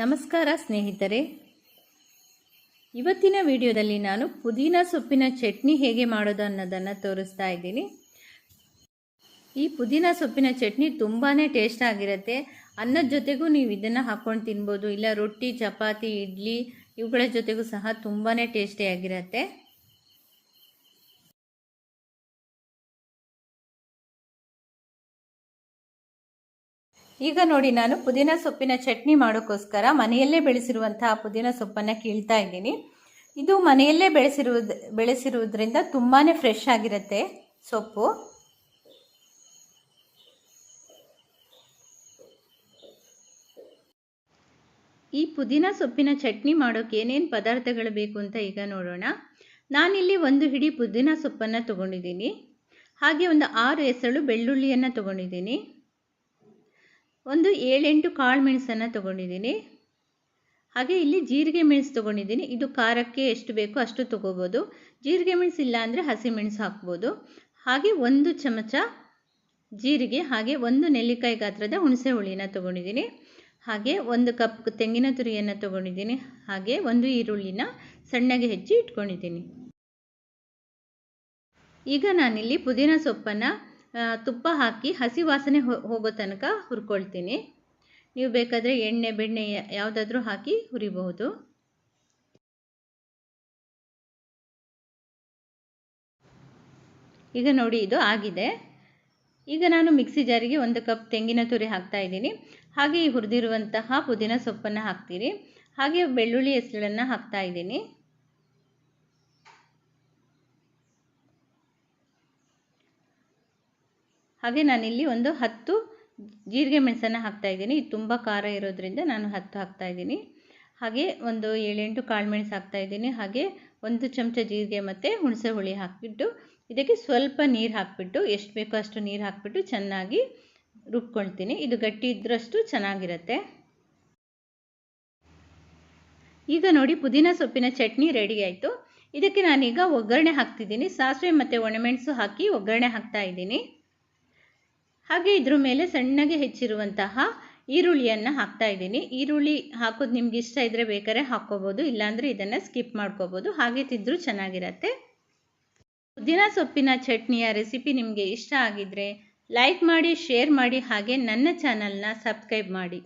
ನಮಸ್ಕಾರ ಸ್ನೇಹಿತರೆ. ಇವತ್ತಿನ ವಿಡಿಯೋದಲ್ಲಿ ನಾನು ಪುದೀನ ಸೊಪ್ಪಿನ ಚಟ್ನಿ ಹೇಗೆ ಮಾಡೋದು ಅನ್ನೋದನ್ನು ತೋರಿಸ್ತಾ ಇದ್ದೀನಿ. ಈ ಪುದೀನ ಸೊಪ್ಪಿನ ಚಟ್ನಿ ತುಂಬಾ ಟೇಸ್ಟ್ ಆಗಿರುತ್ತೆ. ಅನ್ನದ ಜೊತೆಗೂ ನೀವು ಇದನ್ನು ಹಾಕ್ಕೊಂಡು ತಿನ್ಬೋದು, ಇಲ್ಲ ರೊಟ್ಟಿ, ಚಪಾತಿ, ಇಡ್ಲಿ, ಇವುಗಳ ಜೊತೆಗೂ ಸಹ ತುಂಬಾ ಟೇಸ್ಟಿಯಾಗಿರುತ್ತೆ ಈಗ ನೋಡಿ ನಾನು ಪುದೀನ ಸೊಪ್ಪಿನ ಚಟ್ನಿ ಮಾಡೋಕ್ಕೋಸ್ಕರ ಮನೆಯಲ್ಲೇ ಬೆಳೆಸಿರುವಂತಹ ಪುದೀನ ಸೊಪ್ಪನ್ನು ಕೀಳ್ತಾ ಇದ್ದೀನಿ. ಇದು ಮನೆಯಲ್ಲೇ ಬೆಳೆಸಿರುವುದು, ಬೆಳೆಸಿರುವುದರಿಂದ ತುಂಬಾ ಫ್ರೆಶ್ ಆಗಿರುತ್ತೆ ಸೊಪ್ಪು. ಈ ಪುದೀನ ಸೊಪ್ಪಿನ ಚಟ್ನಿ ಮಾಡೋಕ್ಕೆ ಏನೇನು ಪದಾರ್ಥಗಳು ಬೇಕು ಅಂತ ಈಗ ನೋಡೋಣ. ನಾನಿಲ್ಲಿ ಒಂದು ಹಿಡಿ ಪುದೀನ ಸೊಪ್ಪನ್ನು ತೊಗೊಂಡಿದ್ದೀನಿ. ಹಾಗೆ ಒಂದು ಆರು ಎಸಳು ಬೆಳ್ಳುಳ್ಳಿಯನ್ನು ತೊಗೊಂಡಿದ್ದೀನಿ. ಒಂದು ಏಳೆಂಟು ಕಾಳು ಮೆಣಸನ್ನು ತೊಗೊಂಡಿದ್ದೀನಿ. ಹಾಗೆ ಇಲ್ಲಿ ಜೀರಿಗೆ ಮೆಣಸು ತೊಗೊಂಡಿದ್ದೀನಿ. ಇದು ಖಾರಕ್ಕೆ ಎಷ್ಟು ಬೇಕೋ ಅಷ್ಟು ತೊಗೋಬೋದು. ಜೀರಿಗೆ ಮೆಣಸು ಇಲ್ಲ ಅಂದರೆ ಹಸಿಮೆಣಸು ಹಾಕ್ಬೋದು. ಹಾಗೆ ಒಂದು ಚಮಚ ಜೀರಿಗೆ, ಹಾಗೆ ಒಂದು ನೆಲ್ಲಿಕಾಯಿ ಗಾತ್ರದ ಹುಣಸೆ ಹುಳಿನ ತೊಗೊಂಡಿದ್ದೀನಿ. ಹಾಗೆ ಒಂದು ಕಪ್ ತೆಂಗಿನ ತುರಿಯನ್ನು ತೊಗೊಂಡಿದ್ದೀನಿ. ಹಾಗೆ ಒಂದು ಈರುಳ್ಳಿನ ಸಣ್ಣಗೆ ಹೆಚ್ಚಿ ಇಟ್ಕೊಂಡಿದ್ದೀನಿ. ಈಗ ನಾನಿಲ್ಲಿ ಪುದೀನ ಸೊಪ್ಪನ್ನು ತುಪ್ಪ ಹಾಕಿ ಹಸಿ ವಾಸನೆ ಹೋಗೋ ತನಕ ಹುರ್ಕೊಳ್ತೀನಿ. ನೀವು ಬೇಕಾದರೆ ಎಣ್ಣೆ, ಬೆಣ್ಣೆ ಯಾವುದಾದ್ರೂ ಹಾಕಿ ಹುರಿಬಹುದು. ಈಗ ನೋಡಿ ಇದು ಆಗಿದೆ. ಈಗ ನಾನು ಮಿಕ್ಸಿ ಜಾರಿಗೆ ಒಂದು ಕಪ್ ತೆಂಗಿನ ತುರಿ ಹಾಕ್ತಾ ಇದ್ದೀನಿ. ಹಾಗೆ ಹುರಿದಿರುವಂತಹ ಪುದೀನ ಸೊಪ್ಪನ್ನು ಹಾಕ್ತೀರಿ. ಹಾಗೆ ಬೆಳ್ಳುಳ್ಳಿ ಹೆಸಳನ್ನು ಹಾಕ್ತಾ ಇದ್ದೀನಿ. ಹಾಗೆ ನಾನಿಲ್ಲಿ ಒಂದು ಹತ್ತು ಜೀರಿಗೆ ಮೆಣಸನ್ನು ಹಾಕ್ತಾ ಇದ್ದೀನಿ. ಇದು ತುಂಬ ಖಾರ ಇರೋದ್ರಿಂದ ನಾನು ಹತ್ತು ಹಾಕ್ತಾ ಇದ್ದೀನಿ. ಹಾಗೆ ಒಂದು ಏಳೆಂಟು ಕಾಳು ಮೆಣಸು ಹಾಕ್ತಾ ಇದ್ದೀನಿ. ಹಾಗೆ ಒಂದು ಚಮಚ ಜೀರಿಗೆ ಮತ್ತು ಹುಣಸೆ ಹುಳಿ ಹಾಕಿಬಿಟ್ಟು, ಇದಕ್ಕೆ ಸ್ವಲ್ಪ ನೀರು ಹಾಕಿಬಿಟ್ಟು, ಎಷ್ಟು ಬೇಕೋ ಅಷ್ಟು ನೀರು ಹಾಕಿಬಿಟ್ಟು ಚೆನ್ನಾಗಿ ರುಬ್ಕೊಳ್ತೀನಿ. ಇದು ಗಟ್ಟಿ ಇದ್ದರಷ್ಟು ಚೆನ್ನಾಗಿರುತ್ತೆ. ಈಗ ನೋಡಿ ಪುದೀನ ಸೊಪ್ಪಿನ ಚಟ್ನಿ ರೆಡಿ ಆಯಿತು. ಇದಕ್ಕೆ ನಾನೀಗ ಒಗ್ಗರಣೆ ಹಾಕ್ತಿದ್ದೀನಿ. ಸಾಸಿವೆ ಮತ್ತು ಒಣಮೆಣಸು ಹಾಕಿ ಒಗ್ಗರಣೆ ಹಾಕ್ತಾ ಇದ್ದೀನಿ. ಹಾಗೆ ಇದ್ರ ಮೇಲೆ ಸಣ್ಣಗೆ ಹೆಚ್ಚಿರುವಂತಹ ಈರುಳ್ಳಿಯನ್ನು ಹಾಕ್ತಾ ಇದ್ದೀನಿ. ಈರುಳ್ಳಿ ಹಾಕೋದು ನಿಮ್ಗೆ ಇಷ್ಟ ಇದ್ದರೆ ಬೇಕಾದ್ರೆ ಹಾಕ್ಕೋಬೋದು, ಇಲ್ಲಾಂದರೆ ಇದನ್ನು ಸ್ಕಿಪ್ ಮಾಡ್ಕೋಬೋದು. ಹಾಗೆ ತಿಂದರೂ ಚೆನ್ನಾಗಿರತ್ತೆ. ಪುದೀನ ಸೊಪ್ಪಿನ ಚಟ್ನಿಯ ರೆಸಿಪಿ ನಿಮಗೆ ಇಷ್ಟ ಆಗಿದ್ರೆ ಲೈಕ್ ಮಾಡಿ, ಶೇರ್ ಮಾಡಿ, ಹಾಗೆ ನನ್ನ ಚಾನಲ್ನ ಸಬ್ಸ್ಕ್ರೈಬ್ ಮಾಡಿ.